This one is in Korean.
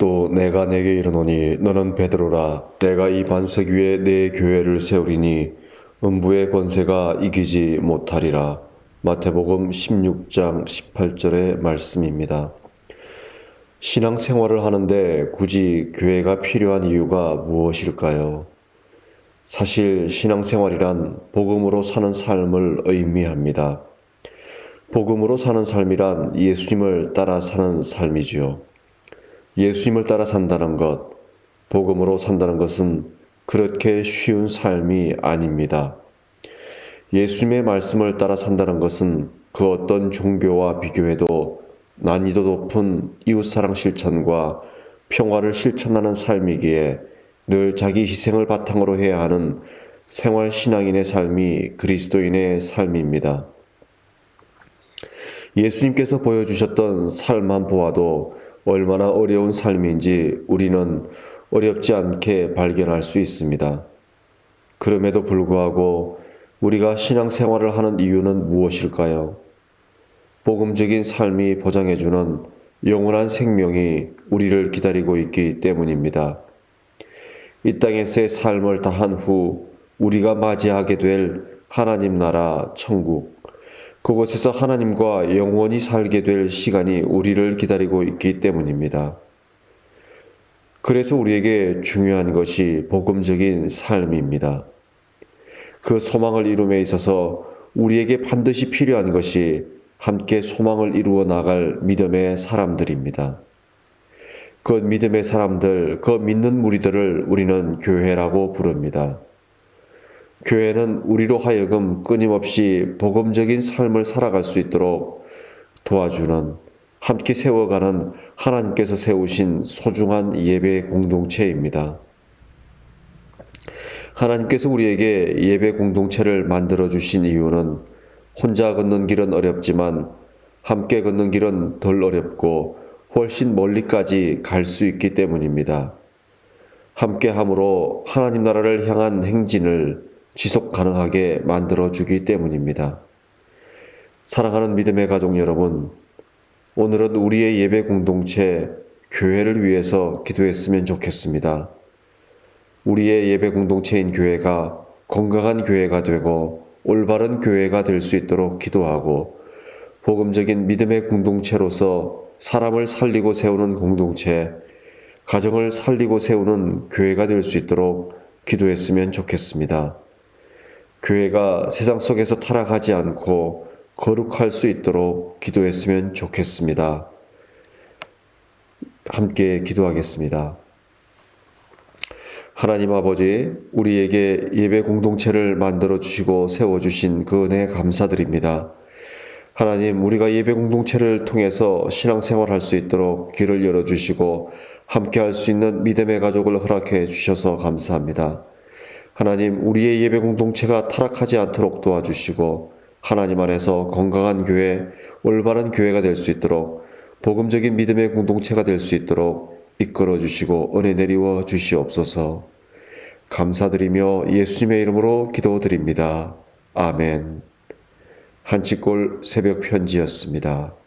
또 내가 내게 이르노니 너는 베드로라 내가 이 반석 위에 내 교회를 세우리니 음부의 권세가 이기지 못하리라 마태복음 16장 18절의 말씀입니다. 신앙 생활을 하는데 굳이 교회가 필요한 이유가 무엇일까요? 사실 신앙 생활이란 복음으로 사는 삶을 의미합니다. 복음으로 사는 삶이란 예수님을 따라 사는 삶이지요. 예수님을 따라 산다는 것, 복음으로 산다는 것은 그렇게 쉬운 삶이 아닙니다. 예수님의 말씀을 따라 산다는 것은 그 어떤 종교와 비교해도 난이도 높은 이웃사랑 실천과 평화를 실천하는 삶이기에 늘 자기 희생을 바탕으로 해야 하는 생활 신앙인의 삶이 그리스도인의 삶입니다. 예수님께서 보여주셨던 삶만 보아도 얼마나 어려운 삶인지 우리는 어렵지 않게 발견할 수 있습니다. 그럼에도 불구하고 우리가 신앙생활을 하는 이유는 무엇일까요? 복음적인 삶이 보장해주는 영원한 생명이 우리를 기다리고 있기 때문입니다. 이 땅에서의 삶을 다한 후 우리가 맞이하게 될 하나님 나라 천국, 그곳에서 하나님과 영원히 살게 될 시간이 우리를 기다리고 있기 때문입니다. 그래서 우리에게 중요한 것이 복음적인 삶입니다. 그 소망을 이룸에 있어서 우리에게 반드시 필요한 것이 함께 소망을 이루어 나갈 믿음의 사람들입니다. 그 믿음의 사람들, 그 믿는 무리들을 우리는 교회라고 부릅니다. 교회는 우리로 하여금 끊임없이 복음적인 삶을 살아갈 수 있도록 도와주는 함께 세워가는 하나님께서 세우신 소중한 예배 공동체입니다. 하나님께서 우리에게 예배 공동체를 만들어 주신 이유는 혼자 걷는 길은 어렵지만 함께 걷는 길은 덜 어렵고 훨씬 멀리까지 갈 수 있기 때문입니다. 함께 함으로 하나님 나라를 향한 행진을 지속 가능하게 만들어 주기 때문입니다. 사랑하는 믿음의 가족 여러분, 오늘은 우리의 예배 공동체, 교회를 위해서 기도했으면 좋겠습니다. 우리의 예배 공동체인 교회가 건강한 교회가 되고 올바른 교회가 될 수 있도록 기도하고 복음적인 믿음의 공동체로서 사람을 살리고 세우는 공동체, 가정을 살리고 세우는 교회가 될 수 있도록 기도했으면 좋겠습니다. 교회가 세상 속에서 타락하지 않고 거룩할 수 있도록 기도했으면 좋겠습니다. 함께 기도하겠습니다. 하나님 아버지, 우리에게 예배 공동체를 만들어 주시고 세워 주신 그 은혜 감사드립니다. 하나님, 우리가 예배 공동체를 통해서 신앙생활 할수 있도록 길을 열어 주시고 함께 할 수 있는 믿음의 가족을 허락해 주셔서 감사합니다. 하나님, 우리의 예배 공동체가 타락하지 않도록 도와주시고 하나님 안에서 건강한 교회, 올바른 교회가 될 수 있도록 복음적인 믿음의 공동체가 될 수 있도록 이끌어 주시고 은혜 내리워 주시옵소서. 감사드리며 예수님의 이름으로 기도드립니다. 아멘. 한치골 새벽 편지였습니다.